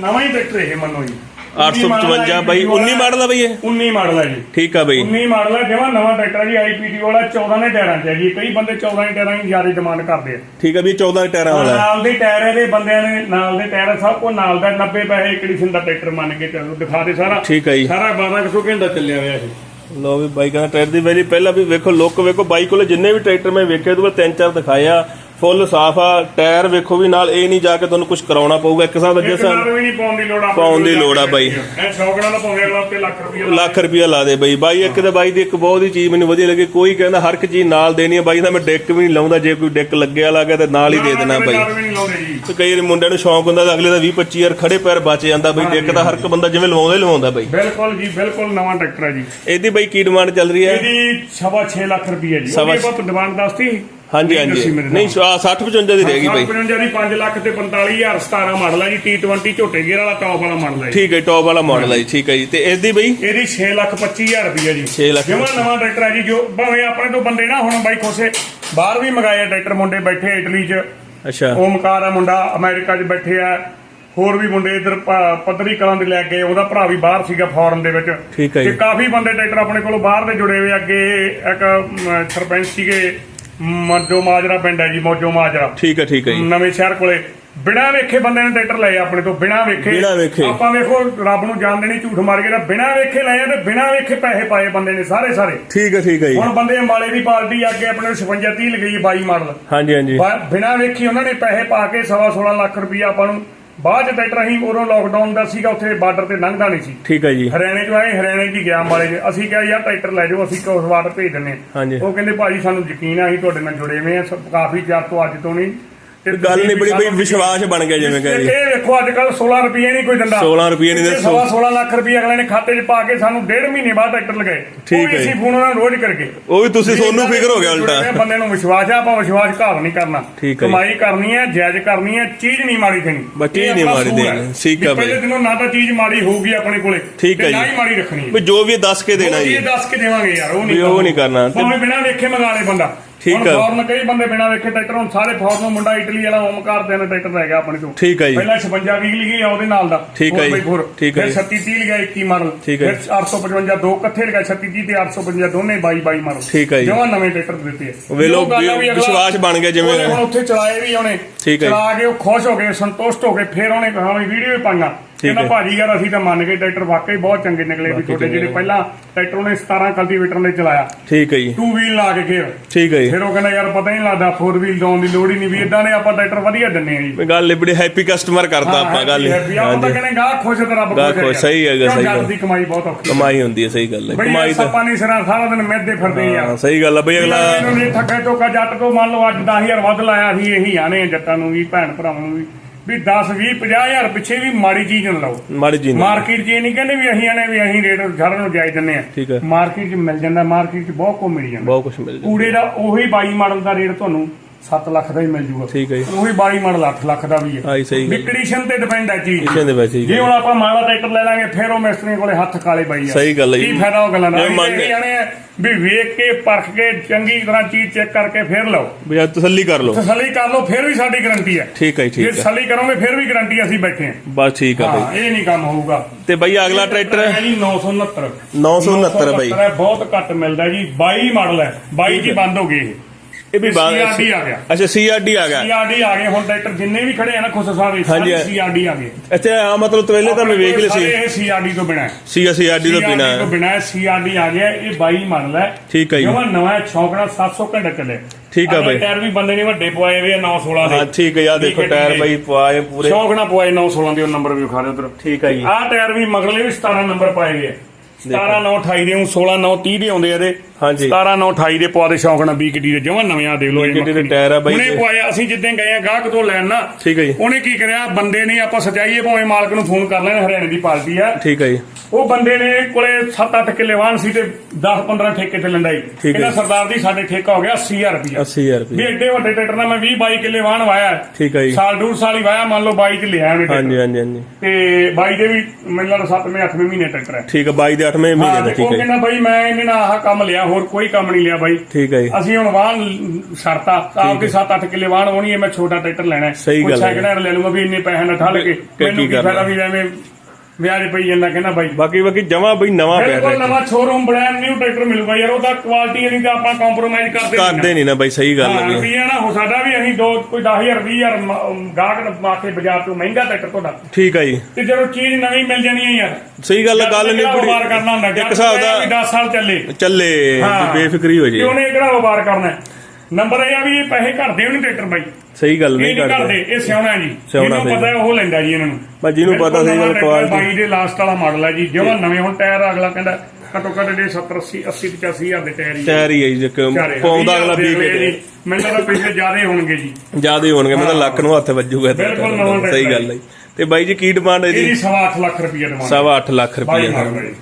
ਨਵਾਂ ਹੀ ਟਰੈਕਟਰ ਇਹ ਮੰਨੋ ਜੀ। 855 ਬਾਈ 19 ਮਾਡਲ ਆ ਬਈ ਇਹ? 19 ਮਾਡਲ ਹੈ ਜੀ। ਠੀਕ ਆ ਬਈ। 19 ਮਾਡਲ ਹੈ ਜਮਾ ਨਵਾਂ ਟਰੈਕਟਰ ਜੀ ਆਈਪੀਟੀ ਵਾਲਾ 14 ਦੇ ਟਾਇਰਾਂ 'ਚ ਹੈ ਜੀ। ਕਈ ਬੰਦੇ 14 ਦੇ ਟਾਇਰਾਂ ਦੀ ਜ਼ਿਆਦਾ ਡਿਮਾਂਡ ਕਰਦੇ ਆ। ਠੀਕ ਆ ਵੀ ਇਹ 14 ਟਾਇਰਾਂ ਵਾਲਾ। ਨਾਲ ਦੇ ਟਾਇਰ ਇਹਦੇ ਬੰਦਿਆਂ ਨੇ ਨਾਲ ਦੇ ਟਾਇਰ ਸਭ ਕੋ ਨਾਲ ਦਾ 90 ਪੈਸੇ ਕੰਡੀਸ਼ਨ ਦਾ ਟਰੈਕਟਰ ਮੰਨ ਕੇ ਚੱਲੋ ਦਿਖਾ ਦੇ ਸਾਰਾ। ਠੀਕ ਆ ਜੀ। ਸਾਰਾ 1200 ਘੰਟਾ ਚੱਲਿਆ ਹੋਇਆ ਇਹ। ਲੋ ਵੀ ਬਾਈ ਕਹਿੰਦਾ ਟਾਇਰ ਦੀ ਵੈਲੀ ਪਹਿਲਾਂ ਵੀ ਵੇਖੋ ਲੁੱਕ ਵੇਖੋ ਬਾਈ ਕੋਲੇ ਜਿੰਨੇ ਵੀ ਟਰੈਕਟਰ ਮੈਂ ਵੇਖੇ ਉਹਦੇ ਤਿੰਨ ਚਾਰ ਦਿਖਾਏ ਆ। ਫੁੱਲ ਸਾਫ਼ ਆ ਟਾਇਰ ਵੇਖੋ ਵੀ ਨਾਲ ਇਹ ਨਹੀਂ ਜਾ ਕੇ ਤੁਹਾਨੂੰ ਕੁਝ ਕਰਾਉਣਾ ਪਊਗਾ ਇੱਕ ਹਿਸਾਬ ਦਾ ਵੀ ਨਹੀਂ ਪਾਉਣ ਦੀ ਲੋੜ ਆਪਾਂ ਪਾਉਣ ਦੀ ਲੋੜ ਆ ਬਾਈ। ਇਹ ਸ਼ੌਕੜਾਂ ਦਾ ਪਾਉਂਦੇ ਅਗਲਾ ਉੱਤੇ ਲੱਖ ਰੁਪਏ ਲੱਖ ਲਾ ਦੇ ਬਾਈ। ਬਾਈ ਇੱਕ ਤੇ ਬਾਈ ਦੀ ਇੱਕ ਬਹੁਤ ਹੀ ਚੀਜ਼ ਮੈਨੂੰ ਵਧੀਆ ਲੱਗੀ। ਕੋਈ ਕਹਿੰਦਾ ਹਰ ਇੱਕ ਚੀਜ਼ ਨਾਲ ਦੇਣੀ ਆ। ਬਾਈ ਦਾ ਮੈਂ ਡੈਕ ਵੀ ਨਹੀਂ ਲਾਉਂਦਾ। ਜੇ ਕੋਈ ਡੈਕ ਲੱਗਿਆ ਲੱਗਾ ਤੇ ਨਾਲ ਹੀ ਦੇ ਦੇਣਾ ਬਾਈ। ਜੀ। ਤੇ ਕਈ ਮੁੰਡਿਆਂ ਨੂੰ ਸ਼ੌਂਕ ਹੁੰਦਾ ਅਗਲੇ ਦਾ 20 25 ਯਾਰ ਖੜੇ ਪੈਰ ਬਚ ਜਾਂਦਾ ਬਾਈ। ਡੈਕ ਤਾਂ ਹਰ ਇੱਕ ਬੰਦਾ ਜਿਵੇਂ ਲਵਾਉਂਦਾ ਹੀ ਲਵਾਉਂਦਾ ਬਾਈ। ਬਿਲਕੁਲ ਜੀ ਬਿਲਕੁਲ ਨਵਾਂ ਟਰੈਕਟਰ ਹੈ ਜੀ। ਇਹਦੀ ਬਾਈ ਕੀ ਡਿਮਾਂਡ ਚੱਲ ਰਹੀ ਹੈ? ਇਹਦੀ ਸਵਾ 6 ਲੱਖ ਰੁਪਏ ਜੀ। ਆਪਾਂ ਡਿਮਾਂਡ ਦੱਸਤੀ। ਹਾਂਜੀ ਹਾਂਜੀ। ਨਹੀਂ 60 55 ਦੀ ਰਹੇਗੀ ਬਾਈ। 55 ਦੀ 5 ਲੱਖ ਤੇ 45000 17 ਮਾਡਲ ਹੈ ਜੀ T20 ਝੋਟੇ ਗੇਅਰ ਵਾਲਾ ਟੌਪ ਵਾਲਾ ਮਾਡਲ ਹੈ ਠੀਕ ਹੈ ਟੌਪ ਵਾਲਾ ਮਾਡਲ ਹੈ ਜੀ, ਠੀਕ ਹੈ ਜੀ। ਤੇ ਇਹਦੀ ਬਾਈ? ਇਹਦੀ 6 ਲੱਖ 25000 ਰੁਪਏ ਜੀ। ਛੇ ਲੱਖ ਜਮਾ ਨਵਾਂ ਟਰੈਕਟਰ ਹੈ ਜੀ ਜੋ ਭਾਵੇਂ ਆਪਣੇ ਤੋਂ ਬੰਦੇ ਨਾ ਹੁਣ ਬਾਈ ਖੋਸੇ ਬਾਹਰ ਵੀ ਮੰਗਾਏ ਟਰੈਕਟਰ ਮੁੰਡੇ ਬੈਠੇ ਇਟਲੀ 'ਚ। ਅੱਛਾ। ਓਮਕਾਰ ਆ ਮੁੰਡਾ ਅਮਰੀਕਾ 'ਚ ਬੈਠੇ ਆ। ਹੋਰ ਵੀ ਮੁੰਡੇ ਇਧਰ ਪੱਧਰੀ ਕਲਾਂ ਦੇ ਲੈ ਕੇ ਉਹਦਾ ਭਰਾ ਵੀ ਬਾਹਰ ਸੀਗਾ ਫੋਰਨ ਦੇ ਵਿੱਚ। ਠੀਕ ਹੈ ਤੇ ਕਾਫੀ ਬੰਦੇ ਟਰੈਕਟਰ ਆਪਣੇ ਕੋਲੋਂ ਬਾਹਰ ਦੇ ਜੁੜੇ ਹੋਏ। ਅੱਗੇ ਇੱਕ ਸਰਪੰਚ ਸੀਗੇ। ਮੱਜੋ ਮਾਜਰਾ ਪਿੰਡ ਹੈ ਜੀ ਮੋਜੋ ਮਾਜਰਾ। ਠੀਕ ਹੈ ਠੀਕ ਹੈ ਜੀ। ਨਵੇਂ ਸ਼ਹਿਰ ਕੋਲੇ। ਬਿਨਾਂ ਵੇਖੇ ਬੰਦੇ ਨੇ ਟਰੈਕਟਰ ਲਏ ਆਪਣੇ ਤੋਂ ਬਿਨਾਂ ਵੇਖੇ। ਬਿਨਾਂ ਵੇਖੇ। ਆਪਾਂ ਵੇਖੋ ਰੱਬ ਨੂੰ ਜਾਣਦੇ ਨਹੀਂ ਝੂਠ ਮਾਰ ਕੇ ਨਾ ਬਿਨਾਂ ਵੇਖੇ ਲਏ ਆ ਤੇ ਬਿਨਾਂ ਵੇਖੇ ਪੈਸੇ ਪਾਏ ਬੰਦੇ ਨੇ ਸਾਰੇ ਸਾਰੇ। ਠੀਕ ਹੈ ਠੀਕ ਹੈ ਜੀ। ਹੁਣ ਬੰਦੇ ਅੰਬਾਲੇ ਦੀ ਪਾਰਟੀ ਅੱਗੇ ਆਪਣੇ 56 30 ਲਗਈ 22 ਮਾਡਲ। ਹਾਂਜੀ ਹਾਂਜੀ। ਬਿਨਾਂ ਵੇਖੀ ਉਹਨਾਂ ਨੇ ਪੈਸੇ ਪਾ ਕੇ ਸਵਾ 16 ਲੱਖ ਰੁਪਈਆ ਆਪਾਂ ਨੂੰ ਬਾਅਦ ਚ ਟਰੈਕਟਰ ਅਸੀਂ ਉਦੋਂ ਲੋਕਡਾਊਨ ਦਾ ਸੀਗਾ ਉੱਥੇ ਬਾਰਡਰ ਤੇ ਲੰਘਦਾ ਨਹੀਂ ਸੀ। ਠੀਕ ਹੈ ਜੀ। ਹਰਿਆਣੇ ਚ ਆਏ ਹਰਿਆਣੇ ਹੀ ਗਿਆ ਅੰਬਾਲੇ ਚ ਅਸੀਂ ਕਿਹਾ ਯਾਰ ਟਰੈਕਟਰ ਲੈ ਜਾਓ ਅਸੀਂ ਕੋਸ ਵਾਰ ਭੇਜ ਦਿੰਨੇ। ਹਾਂਜੀ। ਉਹ ਕਹਿੰਦੇ ਭਾਜੀ ਸਾਨੂੰ ਯਕੀਨ ਆ ਅਸੀਂ ਤੁਹਾਡੇ ਨਾਲ ਜੁੜੇ ਹੋਏ ਆ ਕਾਫੀ ਚਿਰ ਤੋਂ ਅੱਜ ਤੋਂ ਨਹੀਂ ਗੱਲ ਨਹੀਂ ਬੜੀ ਬਈ ਵਿਸ਼ਵਾਸ ਬਣ ਗਿਆ ਜਿਵੇਂ ਕਹੇ ਇਹ ਵੇਖੋ ਅੱਜ ਕੱਲ 16 ਰੁਪਏ ਨਹੀਂ ਕੋਈ ਦਿੰਦਾ 16 ਰੁਪਏ ਨਹੀਂ ਦਿੰਦਾ। ਸਵਾ 16 ਲੱਖ ਰੁਪਏ ਅਗਲੇ ਨੇ ਖਾਤੇ 'ਚ ਪਾ ਕੇ ਸਾਨੂੰ ਡੇਢ ਮਹੀਨੇ ਬਾਅਦ ਟਰੈਕਟਰ ਲਗਾਏ ਠੀਕ ਹੈ ਫੋਨ ਉਹਨਾਂ ਨੂੰ ਰੋਜ਼ ਕਰਕੇ ਉਹ ਵੀ ਤੁਸੀਂ ਸੋਨੂੰ ਫਿਕਰ ਹੋ ਗਿਆ ਉਲਟਾ ਬੰਦੇ ਨੂੰ ਵਿਸ਼ਵਾਸ ਆ ਆਪਾਂ ਵਿਸ਼ਵਾਸ ਘਾਤ ਨਹੀਂ ਕਰਨਾ। ਕਮਾਈ ਕਰਨੀ ਹੈ ਜਾਇਜ਼ ਕਰਨੀ ਹੈ ਚੀਜ਼ ਨਹੀਂ ਮਾੜੀ ਦੇਣੀ ਬਸ ਚੀਜ਼ ਨਹੀਂ ਮਾੜੀ ਦੇਣੀ। ਠੀਕ ਹੈ ਪਹਿਲੇ। ਦਿਨੋਂ ਨਾ ਤਾਂ ਚੀਜ਼ ਮਾੜੀ ਹੋਊਗੀ ਆਪਣੇ ਕੋਲੇ ਠੀਕ ਹੈ ਨਾ ਜੀ। ਹੀ ਮਾੜੀ ਰੱਖਣੀ ਹੈ ਵੀ ਜੋ ਵੀ ਦੱਸ ਕੇ ਦੇਣਾ ਜੀ ਇਹ ਦੱਸ ਕੇ ਦੇਵਾਂਗੇ ਯਾਰ ਉਹ ਨਹੀਂ ਉਹ ਨਹੀਂ ਕਰਨਾ। ਭਾਵੇਂ ਬਿਨਾਂ ਵੇਖੇ ਮੰਗਾ ਲੇ ਬੰਦਾ ਠੀਕ ਹੈ। ਫੌਰਨ ਕਈ ਬੰਦੇ ਬਿਨਾਂ ਵੇਖੇ ਟਰੈਕਟਰ ਹੁਣ ਸਾਰੇ ਫੌਰਨ ਮੁੰਡਾ ਇਟਲੀ ਵਾਲਾ ਓਮਕਾਰ ਦੇ ਨਾਲ ਟਰੈਕਟਰ ਲੈ ਗਿਆ ਆਪਣੇ ਤੋਂ ਠੀਕ ਹੈ ਜੀ। ਪਹਿਲਾਂ 56 ਵੀਹ ਲਿਖੀ ਆ ਉਹਦੇ ਨਾਲ ਦਾ। ਠੀਕ ਹੈ ਜੀ। ਠੀਕ ਹੈ ਫਿਰ ਜੀ। 36 30 ਲਿਖਿਆ 21 ਮਾਡਲ। ਠੀਕ ਹੈ ਫਿਰ 855 ਦੋ ਇਕੱਠੇ ਲਿਖਿਆ 36 30 ਤੇ 855 ਦੋਨੇ 22 22 ਮਾਡਲ। ਠੀਕ ਹੈ ਜੀ। ਜਮਾਂ ਨਵੇਂ ਟਰੈਕਟਰ ਦਿੱਤੇ ਆ। ਵੀ ਅਗਲਾ- ਵਿਸ਼ਵਾਸ ਬਣ ਗਿਆ ਜਿਵੇਂ- ਹੁਣ ਉੱਥੇ ਚਲਾਏ ਵੀ ਉਹਨੇ। ਚਲਾ ਕੇ ਉਹ ਖੁਸ਼ ਹੋ ਗਏ ਸੰਤੁਸ਼ਟ ਹੋ ਗਏ ਫਿਰ ਉਹਨੇ ਕਹਾ ਵੀ ਵੀਡੀਓ ਵੀ ਪਾਈਆਂ। ਕਹਿੰਦਾ ਹੈ। ਭਾਜੀ ਯਾਰ ਅਸੀਂ ਤਾਂ ਮੰਨ ਗਏ ਟਰੈਕਟਰ ਵਾਕਈ ਬਹੁਤ ਚੰਗੇ ਨਿਕਲੇ ਵੀ ਤੁਹਾਡੇ ਜਿਹੜੇ ਪਹਿਲਾਂ ਟਰੈਕਟਰ ਉਹਨੇ 17 ਕਲਟੀਵੇਟਰ ਨੇ ਚਲਾਇਆ। ਠੀਕ ਹੈ ਜੀ। ਟੂ ਵੀਲ ਲਾ ਕੇ ਘੇਰ ਠੀਕ ਹੈ ਜੀ। ਫਿਰ ਉਹ ਕਹਿੰਦਾ ਯਾਰ ਪਤਾ ਹੀ ਨਹੀਂ ਲੱਗਦਾ ਫੋਰ ਵੀਲ ਲਾਉਣ ਦੀ ਲੋੜ ਹੀ ਨਹੀਂ ਵੀ ਇਦਾਂ ਨੇ ਆਪਾਂ ਟਰੈਕਟਰ ਵਧੀਆ ਦਿੰਨੇ ਆ ਜੀ। ਗੱਲ ਬੜੀ ਹੈਪੀ ਕਸਟਮਰ ਕਰਦਾ ਆਪਾਂ ਗੱਲ ਹੀ। ਆਪਾਂ ਤਾਂ ਕਹਿੰਦੇ ਗਾਹ ਖੁਸ਼ ਤੇ ਰੱਬ ਖੁਸ਼ ਸਹੀ ਕਿਉਂ ਸਹੀ ਗੱਲ। ਦੀ ਕਮਾਈ ਬਹੁਤ ਔਖੀ ਕਮਾਈ ਹੁੰਦੀ ਹੈ ਸਹੀ ਗੱਲ ਹੈ। ਕਮਾਈ ਤਾਂ ਸੱਪਾਂ ਨਹੀਂ ਸਿਰਾਂ ਸਾਰਾ ਦਿਨ ਮਿਹਦੇ ਫਿਰਦੇ ਆ। ਹਾਂ, ਸਹੀ ਗੱਲ ਹੈ ਬਈ ਅਗਲਾ ਇਹਨੂੰ ਨਹੀਂ ਠੱਗੇ ਟੋਕਾ ਜੱਟ ਤੋਂ ਮੰਨ ਲਓ ਅੱਜ 10000 ਵੱਧ ਲਾਇਆ ਸੀ ਇਹੀ ਆਨੇ ਆ ਜੱਟਾਂ ਨੂੰ ਵੀ ਭੈਣ ਭਰਾਵਾਂ ਨੂੰ ਵੀ। ਵੀ 10 20 50000 ਪਿੱਛੇ ਵੀ ਮਾੜੀ ਚੀਜ਼ ਨਾ ਲਾਓ। ਮਾੜੀ ਜੀ ਨਹੀਂ ਮਾਰਕੀਟ 'ਚ ਇਹ ਨਹੀਂ ਕਹਿੰਦੇ ਵੀ ਅਸੀਂ ਆਨੇ ਵੀ ਅਸੀਂ ਰੇਟ ਸਾਰਿਆਂ ਨੂੰ ਜਾਇਜ਼ ਦਿੰਨੇ ਆ। ਠੀਕ ਹੈ। ਮਾਰਕੀਟ 'ਚ ਮਿਲ ਜਾਂਦਾ ਮਾਰਕੀਟ 'ਚ ਬਹੁਤ ਕੋ ਮਿਲ ਜਾਂਦਾ। ਬਹੁਤ ਕੁਝ ਮਿਲ ਜਾਂਦਾ। ਕੂੜੇ ਦਾ ਉਹੀ 22 ਮਾਡਲ ਦਾ ਰੇਟ ਤੁਹਾਨੂੰ 7 ਲੱਖ ਦਾ ਹੀ ਮਿਲ ਜੂਗਾ। ਠੀਕ ਹੈ ਜੀ। ਉਹੀ 22 ਮਾਡਲ 8 ਲੱਖ ਦਾ ਵੀ ਹੈ। ਆਈ ਸਹੀ ਗੱਲ ਵੀ ਕੰਡੀਸ਼ਨ ਤੇ ਡਿਪੈਂਡ ਹੈ ਚੀਜ਼ ਕਿਸੇ ਦੇ ਵੈਸੇ ਹੀ ਜੇ ਹੁਣ ਆਪਾਂ ਮਾੜਾ ਟਰੈਕਟਰ ਲੈ ਲਾਂਗੇ ਫਿਰ ਉਹ ਮਿਸਤਰੀਆਂ ਕੋਲੇ ਹੱਥ ਕਾਲੇ ਬਾਈ ਆ। ਸਹੀ ਗੱਲ ਹੈ ਜੀ। ਕੀ ਫਾਇਦਾ ਉਹ ਗੱਲਾਂ ਦਾ? ਜੇ ਮੰਨ- ਇਹ ਜਾਣੇ ਆ ਵੀ ਵੇਖ ਕੇ ਪਰਖ ਕੇ ਚੰਗੀ ਤਰ੍ਹਾਂ ਚੀਜ਼ ਚੈੱਕ ਕਰਕੇ ਫਿਰ ਲਓ। ਵੀ ਅੱਜ ਤਸੱਲੀ ਕਰ ਲਓ। ਤਸੱਲੀ ਕਰ ਲਓ ਫਿਰ ਵੀ ਸਾਡੀ ਗਾਰੰਟੀ ਹੈ। ਠੀਕ ਹੈ ਜੀ, ਜੇ ਠੀਕ ਹੈ। ਤਸੱਲੀ ਕਰੋਗੇ ਫਿਰ ਵੀ ਗਾਰੰਟੀ ਅਸੀਂ ਬੈਠੇ ਹਾਂ। ਬਸ ਠੀਕ ਆ ਬਈ। ਹਾਂ ਇਹ ਨਹੀਂ ਕੰਮ ਹੋਊਗਾ। ਤੇ ਬਈ ਅਗਲਾ ਟਰੈਕਟਰ? ਹੈ ਜੀ 969 969 ਬਈ। ਹੈ ਬਹੁਤ ਘੱਟ ਮਿਲਦਾ ਜੀ। 22 ਮਾਡਲ ਹੈ। 22 ਚ ਹੀ ਬੰਦ ਹੋ ਗਏ ਇਹ। ਇਹ ਵੀ ਬਾਅਦ CRD ਆ ਗਿਆ। ਅੱਛਾ ਸੀਆਰਡੀ ਆ ਗਿਆ। ਸੀਆਰਡੀ ਆ ਗਏ ਹੁਣ ਟਰੈਕਟਰ ਜਿੰਨੇ ਵੀ ਖੜੇ ਆ ਨਾ ਖੁਸ਼ ਸਾਹਿਬ ਹਾਂਜੀ। ਸਾਰੇ ਸੀਆਰਡੀ ਆ ਗਏ। ਅੱਛਾ ਆ ਮਤਲਬ ਪਹਿਲੇ ਤਾਂ ਮੈਂ ਵੇਖ ਲਿਆ ਸੀ। ਇਹ ਸੀਆਰਡੀ ਤੋਂ ਬਿਨਾ ਸੀ ਸੀਆਰਡੀ ਤੋਂ ਬਿਨਾ ਤੋਂ ਬਿਨਾ ਸੀਆਰਡੀ ਆ ਗਿਆ ਇਹ 22 ਮਾਡਲ ਹੈ ਠੀਕ ਹੈ ਜੀ। ਜਮਾ ਨਵਾਂ ਛੌਕੜਾ 700 ਘੰਟੇ ਚੱਲੇ। ਠੀਕ ਆ ਬਾਈ। ਟਾਇਰ ਵੀ ਬੰਦੇ ਨੇ ਵੱਡੇ ਪਵਾਏ ਆ 916 ਦੇ। ਹਾਂ ਠੀਕ ਹੈ ਯਾ ਦੇਖੋ ਟਾਇਰ ਬਈ ਪਵਾਏ ਪੂਰੇ। ਸ਼ੌਕਣਾ ਪਵਾਏ 916 ਦੇ ਉਹ ਨੰਬਰ ਵੀ ਵਿਖਾ ਉਧਰ। ਠੀਕ ਹੈ ਜੀ। ਆਹ ਟਾਇਰ ਵੀ ਮਗਲੇ ਵੀ 17 ਨੰਬਰ ਪਾਏ ਆ। 17 9 28 ਦੇ 16 9 30 ਦੇ ਆਉਂਦੇ ਆ ਇਹਦੇ। ਹਾਂਜੀ। 17 9 28 ਦੇ ਪਵਾ ਦੇ ਸ਼ੌਕਣਾ 20 ਗੱਡੀ ਦੇ ਜਮਾ ਨਵੇਂ ਆ ਦੇਖ ਲਓ ਗੱਡੀ ਦੇ। ਟਾਇਰ ਆ ਬਾਈ ਉਹਨੇ। ਪਵਾਇਆ ਅਸੀਂ ਜਿੱਦਾਂ ਗਏ ਆ ਗਾਹਕ ਤੋਂ ਲੈਣ ਨਾ ਠੀਕ ਹੈ ਜੀ। ਉਹਨੇ ਕੀ ਕਰਿਆ ਬੰਦੇ ਨੇ ਆਪਾਂ ਸਜਾਈਏ ਭਾਵੇਂ ਮਾਲਕ ਨੂੰ ਫੋਨ ਕਰ ਲੈਣ ਹਰਿਆਣੇ ਦੀ ਪਾਰਟੀ ਆ। ਠੀਕ ਹੈ ਜੀ। ਉਹ ਬੰਦੇ ਨੇ ਕੋਲੇ 7-8 ਕਿੱਲੇ ਵਾਹਨ ਸੀ ਤੇ 10-15 ਠੇਕੇ ਤੇ ਲੰਡਾਈ ਠੀਕ ਹੈ। ਕਹਿੰਦਾ ਸਰਦਾਰ ਜੀ ਸਾਡੇ ਠੇਕਾ ਹੋ ਗਿਆ 80000 ਰੁਪਇਆ 80000 ਵੀ ਰੁਪਏ ਐਡੇ ਵੱਡੇ ਟਰੈਕਟਰ ਨਾਲ ਮੈਂ 20-22 ਕਿੱਲੇ ਵਾਹਨ ਵਾਇਆ ਹੈ। ਠੀਕ ਹੈ ਜੀ ਸਾਲ ਡੂਢ ਸਾਲ ਹੀ ਵਾਇਆ ਮੰਨ ਲਓ 22 ਚ ਲਿਆ ਉਹਨੇ। ਹਾਂਜੀ ਹਾਂਜੀ ਹਾਂਜੀ ਤੇ 22 ਦੇ ਵੀ ਮੈਨੂੰ ਲੱਗਦਾ 7ਵੇਂ 8ਵੇਂ ਮਹੀਨੇ ਟਰੈਕਟਰ ਹੈ ਠੀਕ ਹੈ 22 ਦੇ 8ਵੇਂ ਹਾਂ, ਮਹੀਨੇ ਦਾ ਠੀਕ ਉਹ ਹੈ ਜੀ। ਕਹਿੰਦਾ ਬਾਈ ਮੈਂ ਇਹਨੇ ਨਾਲ ਆਹ ਕੰਮ ਲਿਆ ਹੋਰ ਕੋਈ ਕੰਮ ਨਹੀਂ ਲਿਆ ਬਾਈ ਠੀਕ ਹੈ ਜੀ ਅਸੀਂ ਹੁਣ ਵਾਹਨ ਛੜਤਾ ਆਪਦੇ 7-8 ਕਿੱਲੇ ਵਾਹਨ ਹੋਣੀ ਹੈ ਮੈਂ ਛੋਟਾ ਟਰੈਕਟਰ ਲੈਣਾ ਹੈ ਸਹੀ ਗੱਲ ਹੈ। ਸੈਕਿੰਡ ਹੈਂਡ ਲੈ ਲੂੰਗਾ ਵੀ ਇੰਨੇ ਪੈਸੇ ਨਾ ਠੱਲ ਕੇ ਕੀ ਮੈਨੂੰ ਕੀ? ਫਾਇਦਾ ਵੀ ਐਵੇਂ ਵਿਆਜ ਪਈ ਜਾਂਦਾ ਕਹਿੰਦਾ ਬਾਈ। ਬਾਕੀ ਬਾਕੀ ਜਮਾ ਬਈ ਨਵਾਂ ਪਿਆ ਬਿਲਕੁਲ ਨਵਾਂ ਸ਼ੋਰੂਮ ਬ੍ਰਾਂਡ ਨਿਊ ਟਰੈਕਟਰ ਮਿਲੂਗਾ ਯਾਰ ਉਹਦਾ ਕੁਆਲਿਟੀ ਨਹੀਂ ਤਾਂ ਆਪਾਂ ਕੰਪਰੋਮਾਈਜ਼ ਕਰਦੇ ਨਹੀਂ ਕਰਦੇ ਨਹੀਂ ਨਾ ਬਈ ਸਹੀ ਗੱਲ ਹਾਂ ਹੈ ਰੁਪਈਆ ਨਾ ਹੋ ਸਕਦਾ ਵੀ ਅਸੀਂ ਦੋ ਕੋਈ 10000 20000 ਮ- ਗਾਹਕ ਮਾਥੇ ਬਾਜ਼ਾਰ ਤੋਂ ਮਹਿੰਗਾ ਟਰੈਕਟਰ ਤੁਹਾਡਾ। ਠੀਕ ਹੈ ਜੀ। ਤੇ ਜਦੋਂ ਚੀਜ਼ ਨਵੀਂ ਮਿਲ ਜਾਣੀ ਹੈ ਯਾਰ। ਸਹੀ ਗੱਲ ਹੈ, ਗੱਲ ਨਹੀਂ ਵਪਾਰ ਕਰਨਾ ਹੁੰਦਾ ਇੱਕ ਹਿਸਾਬ ਦਾ 10 ਸਾਲ ਚੱਲੇ। ਚੱਲੇ ਹਾਂ। ਵੀ ਬੇਫਿਕਰੀ ਹੋ ਜੇ ਉਹਨੇ ਕਿਹੜਾ ਵਪਾਰ ਕਰਨਾ ਹੈ? ਨੰਬਰ ਇਹ ਆ ਵੀ ਇਹ ਪੈਸੇ ਘਰਦੇ ਵੀ ਨਹੀਂ ਟਰੈਕਟਰ ਬਾਈ। ਸਹੀ ਗੱਲ ਨਹੀਂ ਕਰਦੇ। ਇਹ ਸਿਆਉਣਾ ਜੀ। ਸਿਆਉਣਾ ਜਿਹਨੂੰ ਤੇ ਪਤਾ ਉਹ ਲੈਂਦਾ ਜੀ ਇਹਨਾਂ ਨੂੰ। ਬਸ ਜਿਹਨੂੰ ਪਤਾ ਸਹੀ ਗੱਲ ਕੁਆਲਿਟੀ ਬਾਈ ਦੇ ਲਾਸਟ ਵਾਲਾ ਮਾਡਲ ਹੈ ਜੀ ਜਿਵੇਂ ਨਵੇਂ ਹੁਣ ਟਾਇਰ ਅਗਲਾ ਕਹਿੰਦਾ ਘੱਟੋ ਘੱਟ ਦੇ 70 80 80 85 ਹਜ਼ਾਰ ਦੇ ਟਾਇਰ ਹੀ। ਟਾਇਰ ਹੀ ਹੈ ਜੀ। ਪਾਉਂਦਾ ਅਗਲਾ ਵੀਹ ਵੀ ਹਜ਼ਾਰ ਦੇ ਜੀ। ਮੈਨੂੰ ਲੱਗਦਾ ਪਿਛਲੇ ਜ਼ਿਆਦੇ ਹੋਣਗੇ ਜੀ। ਜਿਆਦੇ ਹੋਣਗੇ ਮੈਂ ਤਾਂ ਲੱਖ ਨੂੰ ਹੱਥ ਵੱਜੂਗਾ ਇਹਦਾ। ਸਹੀ ਗੱਲ ਹੈ। ਤੇ ਬਾਈ ਜੀ ਕੀ ਡਿਮਾਂਡ ਹੈ ਇਹਦੀ ਜੀ ਸਵਾ ਅੱਠ ਲੱਖ ਰੁਪਏ ਡਿਮਾਂਡ ਸਵਾ ਅੱਠ ਲੱਖ ਬਾਈ ਰੁਪਏ।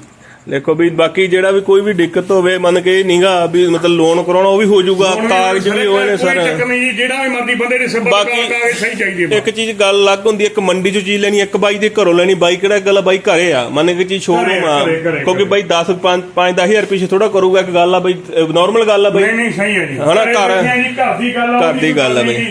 ਦੇਖੋ ਵੀ ਬਾਕੀ ਜਿਹੜਾ ਵੀ ਕੋਈ ਵੀ ਦਿੱਕਤ ਹੋਵੇ ਮੰਨ ਕੇ ਨੀਗਾ ਵੀ ਮਤਲਬ ਲੋਨ ਕਰਾਉਣਾ ਉਹ ਵੀ ਹੋ ਜਾਊਗਾ ਕਾਗਜ਼ ਵੀ ਹੋਏ ਨੇ ਸਰ ਚੱਕਰ ਨਹੀਂ ਜੀ ਜਿਹੜਾ ਵੀ ਮਰਦੀ ਬੰਦੇ ਦੇ ਸਿਰ ਬਾਕੀ- ਕਾਗਜ਼ ਸਹੀ ਚਾਹੀਦੇ ਆ। ਇੱਕ ਚੀਜ਼ ਗੱਲ ਅਲੱਗ ਹੁੰਦੀ ਹੈ ਇੱਕ ਮੰਡੀ ਚੋਂ ਚੀਜ਼ ਲੈਣੀ ਇੱਕ ਬਾਈ ਦੇ ਘਰੋਂ ਲੈਣੀ ਬਾਈ ਕਿਹੜਾ ਗੱਲ ਆ ਬਾਈ ਘਰੇ ਆ ਮੰਨ ਕੇ ਚੀਜ਼ ਸ਼ੋਰੂਮ ਆ ਘਰੇ, ਘਰੇ, ਕਿਉਂਕਿ ਘਰੇ। ਬਾਈ 10 5 5 10000 ਪਿੱਛੇ ਥੋੜਾ ਕਰੂਗਾ ਇੱਕ ਗੱਲ ਆ ਬਾਈ ਨਾਰਮਲ ਗੱਲ ਆ ਬਾਈ ਨਹੀਂ ਨਹੀਂ ਸਹੀ ਹੈ ਜੀ ਹਨਾ, ਘਰੇ ਘਰ- ਦੀ ਗੱਲ ਆ ਘਰ ਦੀ ਗੱਲ ਆ ਬਈ।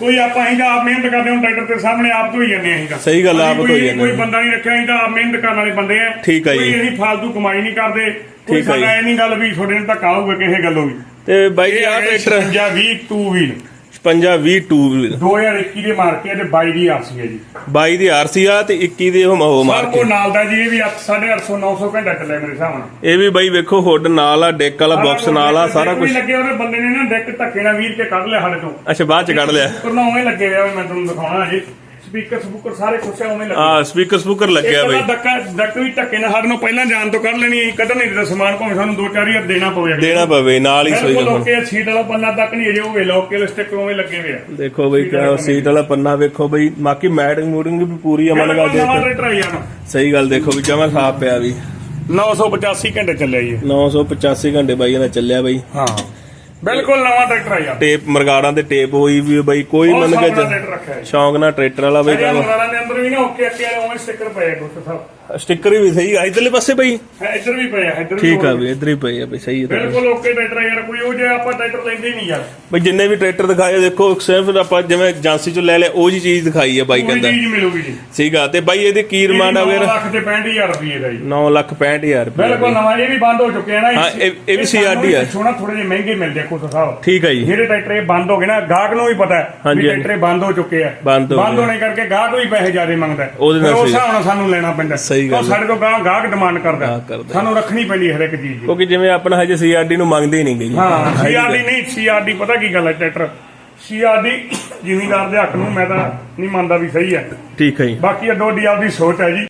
ਕੋਈ ਆਪਾਂ ਤਾਂ ਆਪ ਮਿਹਨਤ ਕਰਦੇ ਹਾਂ ਟਰੈਕਟਰ ਦੇ ਸਾਹਮਣੇ ਆਪ ਧੋਈ ਜਾਂਦੇ ਹਾਂ ਅਸੀਂ ਤਾਂ ਸਹੀ ਗੱਲ ਆ, ਆਪ ਧੋਈ ਕੋਈ- ਜਾਂਦੇ ਕੋਈ ਹਾਂ। ਬੰਦਾ ਨਹੀਂ ਰੱਖਿਆ ਤਾਂ ਆਪ ਮਿਹਨਤ ਕਰਨ ਵਾਲੇ ਬੰਦੇ ਆ ਠੀਕ ਆ ਜੀ। ਕੋਈ ਅਸੀਂ ਫालतू ਕਮਾਈ ਨਹੀਂ ਕਰਦੇ ਕੋਈ ਆ। ਸਾਡਾ ਇਹ ਨਹੀਂ ਗੱਲ ਵੀ ਤੁਹਾਡੇ ਨੂੰ ਧੱਕਾ ਹੋਊਗਾ ਕਿਸੇ ਗੱਲੋਂ ਵੀ ਤੇ ਬਾਈ ਜੀ ਆ ਟਰੈਕਟਰ 20 2 ਵੀਲ 55 20 2 2021 ਦੇ ਮਾਰਕੇ ਤੇ 22 ਦੀ ਆਰਸੀ ਹੈ ਜੀ। 22 ਦੀ ਆਰਸੀ ਆ ਤੇ 21 ਦੀ ਉਹ ਉਹ ਮਾਰ ਸਭ ਕੇ ਕੋ ਨਾਲ ਦਾ ਜੀ ਇਹ ਵੀ 850 900 ਘੰਟਾ ਚੱਲਿਆ ਮੇਰੇ ਹਿਸਾਬ ਨਾਲ। ਇਹ ਵੀ ਬਾਈ ਵੇਖੋ ਹੁੱਡ ਨਾਲ ਆ ਡੈਕ ਵਾਲਾ ਬਾਕਸ ਨਾਲ ਆ ਸਾਰਾ ਕੁਝ। ਲੱਗੇ ਉਹਦੇ ਬੰਦੇ ਨੇ ਨਾ ਡੈਕ ਧੱਕੇ ਨਾਲ ਵੀਰ ਕੇ ਕੱਢ ਲਿਆ ਸਾਡੇ ਤੋਂ। ਅੱਛਾ ਬਾਅਦ ਚ ਕੱਢ ਲਿਆ। ਪਰ ਨਾ ਉਵੇਂ ਲੱਗੇ ਹੋਇਆ ਮੈਂ ਤੁਹਾਨੂੰ ਦਿਖਾਉਣਾ ਜੀ ਸਪੀਕਰ ਸਪੂਕਰ ਸਾਰੇ ਕੁਛ ਉਵੇਂ ਲੱਗੇ। ਆ ਸਪੀਕਰ ਸਪੂਕਰ ਲੱਗਿਆ ਬਾਈ। ਤਾਂ ਡੱਕਾ ਡੱਕ ਵੀ ਧੱਕੇ ਨਾਲ ਸਾਡੇ ਨੂੰ ਪਹਿਲਾਂ ਜਾਣ ਤੋਂ ਕੱਢ ਲੈਣੀ ਅਸੀਂ ਕੱਢਣ ਨਹੀਂ ਦਿੱਤਾ ਸਮਾਨ ਭਾਵੇਂ ਸਾਨੂੰ 2-4000 ਦੇਣਾ ਪਵੇ ਦੇਣਾ ਪਵੇ ਨਾਲ ਹੀ ਗੱਲ ਲੋਕੇ ਸੀਟ ਵਾਲਾ ਪੰਨਾ ਤੱਕ ਨਹੀਂ ਅਜੇ ਹੋਵੇ ਲੋਕੇ ਸਟਿੱਕ ਉਵੇਂ ਲੱਗੇ ਹੋਏ ਆ। ਦੇਖੋ ਬਈ ਕਿਆ ਸੀਟ ਵਾਲਾ ਪੰਨਾ ਵੇਖੋ ਬਈ ਬਾਕੀ ਮੈਟਿੰਗ ਮੂਟਿੰਗ ਵੀ ਪੂਰੀ ਅਮਲ ਦੇ ਆ ਯਾਰ ਸਹੀ ਗੱਲ ਦੇਖੋ ਵੀ ਜਮਾ ਸਾਫ਼ ਪਿਆ ਵੀ। 985 ਘੰਟੇ ਚੱਲਿਆ ਜੀ। ਇਹ। 985 ਘੰਟੇ ਬਾਈ ਇਹਦਾ ਚੱਲਿਆ ਬਈ। ਹਾਂ। ਬਿਲਕੁਲ ਨਵਾਂ ਟਰੈਕਟਰ ਆ ਯਾਰ ਟੇਪ ਮਰਗਾੜਾਂ ਤੇ ਟੇਪ ਹੋਈ ਵੀ ਬਈ ਕੋਈ ਮੰਨ ਕੇ ਸ਼ੌਂਕ ਨਾਲ ਟਰੈਕਟਰ ਵਾਲਾ ਬਈ ਕੰਮ। ਮੰਗਾਲਾਂ ਦੇ ਅੰਦਰ ਵੀ ਨਾ ਓਕੇ ਅੱਕੇ ਵਾਲੇ ਉਵੇਂ ਸਟicker ਪਏ ਗੁੱਟ ਸਾਹਿਬ ਸਟicker ਵੀ ਸਹੀ ਆ ਇਧਰਲੇ ਪਾਸੇ ਬਈ ਹੈ, ਇੱਧਰ ਵੀ ਪਏ ਆ ਇੱਧਰ ਵੀ ਠੀਕ ਆ ਵੀ ਇਧਰ ਹੀ ਪਈ ਆ ਬਈ ਸਹੀ ਹੈ ਤੁਹਾਡੀ। ਬਿਲਕੁਲ ਓਕੇ ਟਰੈਕਟਰ ਆ ਯਾਰ ਕੋਈ ਉਹ ਜੇ ਆਪਾਂ ਟਰੈਕਟਰ ਲੈਂਦੇ ਹੀ ਨਹੀਂ ਯਾਰ ਬਈ ਜਿੰਨੇ ਵੀ ਟਰੈਕਟਰ ਦਿਖਾਏ ਦੇਖੋ ਸਿਰਫ ਆਪਾਂ ਜਿਵੇਂ ਏਜੰਸੀ ਚੋਂ ਲੈ ਲਿਆ ਉਹ ਜੀ ਚੀਜ਼ ਦਿਖਾਈ ਆ ਬਾਈ ਕਹਿੰਦਾ ਚੀਜ਼ ਮਿਲੂਗੀ ਜੀ ਸੀਗਾ ਤੇ ਬਾਈ ਇਹਦੀ ਕੀ ਰਿਮਾਂਡ ਆ ਨੌ ਵੀਰ ਲੱਖ ਤੇ 65000 ਰੁਪਏ ਦਾ ਜੀ 9 ਲੱਖ 65000 ਰੁਪਏ ਬਿਲਕੁਲ ਨਵਾਂ ਇਹ ਵੀ ਬੰਦ ਹੋ ਚੁੱਕੇ ਆ ਨਾ ਹਾਂ, ਇਹ- ਇਹ ਵੀ CRD ਆ। ਸੋਣਾ ਥੋੜੇ ਜਿਹੇ ਮਹਿੰਗੇ ਮਿਲਦੇ ਆ ਕੋਸ ਸਾਹਿਬ ਠੀਕ ਹੈ ਜੀ ਜਿਹੜੇ ਟਰੈਕਟਰ ਇਹ ਬੰਦ ਹੋ ਗਏ ਨਾ ਗਾਹਕ ਨੂੰ ਵੀ ਪਤਾ ਹੈ ਹਾਂਜੀ, ਵੀ ਹਾਂਜੀ। ਟਰੈਕਟਰ ਇਹ ਬੰਦ ਹੋ ਚੁੱਕੇ ਆ ਬੰਦ ਹੋ ਗਏ। ਹੋਣੇ ਕਰਕੇ ਗਾਹਕ ਵੀ ਪੈਸੇ ਜ਼ਿਆਦਾ ਮੰਗਦਾ ਹੈ। ਉਹਦੇ ਨਾਲ ਫਿਰ ਉਸ ਸਹੀ। ਹਿਸਾਬ ਨਾਲ ਸਾਨੂੰ ਲੈਣਾ ਪੈਂਦਾ ਸਹੀ ਗੱਲ ਉਹ ਸਾਡੇ ਤੋਂ ਗਾਹਕ ਗਾਹਕ ਡਿਮਾਂਡ ਕਰਦਾ। ਗਾਹਕ ਕਰਦਾ। ਸਾਨੂੰ ਰੱਖਣੀ ਪੈਂਦੀ ਹੈ ਹਰ ਇੱਕ ਚੀਜ਼ ਦੀ। ਕਿਉਂਕਿ ਜਿਵੇਂ ਆਪਣਾ ਹਜੇ ਸੀਆਰਡੀ ਨੂੰ ਮੰਗਦੇ ਹੀ ਨਹੀਂ ਗਈ ਹਾਂ ਸੀਆਰਡੀ ਨਹੀਂ ਸੀਆਰਡੀ ਪਤਾ ਕੀ ਗੱਲ ਹੈ ਟਰੈਕਟਰ ਸੀਆਰਡੀ ਜ਼ਿਮੀਂਦਾਰ ਦੇ ਹੱਕ ਨੂੰ ਮੈਂ ਤਾਂ ਨਹੀਂ ਮੰਨਦਾ ਵੀ ਸਹੀ ਹੈ। ਠੀਕ ਹੈ ਜੀ। ਬਾਕੀ ਅੱਡੋ ਅੱਡੀ ਆਪਦੀ ਸੋਚ ਹੈ ਜੀ।